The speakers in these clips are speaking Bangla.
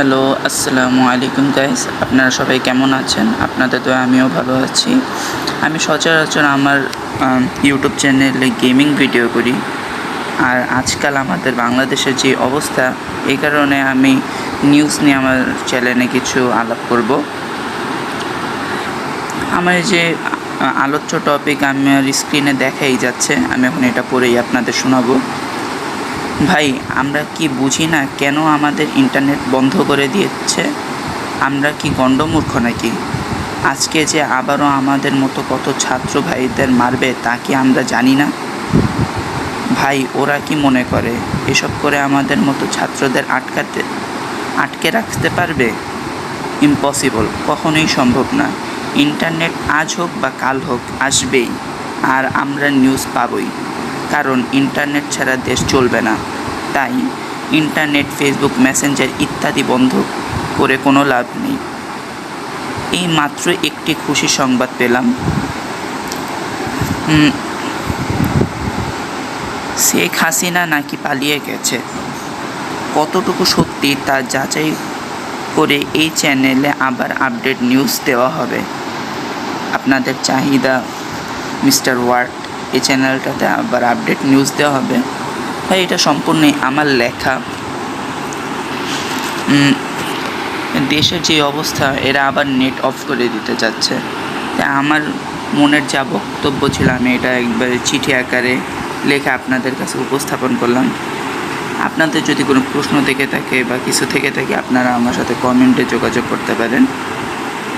হ্যালো আসসালামু আলাইকুম গাইস আপনারা সবাই কেমন আছেন? আপনাদের তো আমিও ভালো আছি। আমি সচরাচর আমার আম, ইউটিউব চ্যানেলে গেমিং ভিডিও করি। আর আজকাল আমাদের বাংলাদেশের যে অবস্থা এই কারণে আমি নিউজ নিয়ে আমার চ্যানেলে কিছু আলাপ করব। আমার যে আলোচ্য টপিক আমার স্ক্রিনে দেখাই যাচ্ছে আমি এখন এটা পড়েই আপনাদের শোনাবো। ভাই, আমরা কি বুঝি না কেন আমাদের ইন্টারনেট বন্ধ করে দিয়েছে? আমরা কি গণ্ডমূর্খ নাকি? আজকে যে আবারও আমাদের মতো কত ছাত্র ভাইদের মারবে তা কি আমরা জানি না? ভাই, ওরা কি মনে করে? এসব করে আমাদের মতো ছাত্রদের আটকাতে, আটকে রাখতে পারবে? ইম্পসিবল কখনোই সম্ভব না। ইন্টারনেট আজ হোক বা কাল হোক, আসবেই। আর আমরা নিউজ পাবই। কারণ ইন্টারনেট ছাড়া দেশ চলবে না। তাই ইন্টারনেট, ফেসবুক, মেসেঞ্জার ইত্যাদি বন্ধ করে কোনো লাভ নেই। এই মাত্র একটি খুশি সংবাদ পেলাম। শেখ হাসিনা নাকি পালিয়ে গেছে? কতটুকু সত্যি তা যাচাই করে এই চ্যানেলে আবার আপডেট নিউজ দেওয়া হবে। আপনাদের চাহিদা, মিস্টার ওয়ার্ড। এই চ্যানেলটাতে আবার আপডেট নিউজ দেওয়া হবে। ভাই, এটা সম্পূর্ণই আমার লেখা। দেশের যে অবস্থা, এরা আবার নেট অফ করে দিতে যাচ্ছে তাই আমার মনের যা বক্তব্য ছিল, আমি এটা একবারে চিঠি আকারে লেখা আপনাদের কাছে উপস্থাপন করলাম। আপনাদের যদি কোনো প্রশ্ন থেকে থাকে বা কিছু থেকে থাকে, আপনারা আমার সাথে কমেন্টে যোগাযোগ করতে পারেন।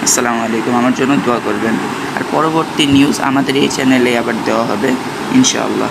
আসসালামু আলাইকুম, আমার জন্য দোয়া করবেন। আর পরবর্তী নিউজ আমাদের এই চ্যানেলে আবার দেওয়া হবে, ইনশাআল্লাহ।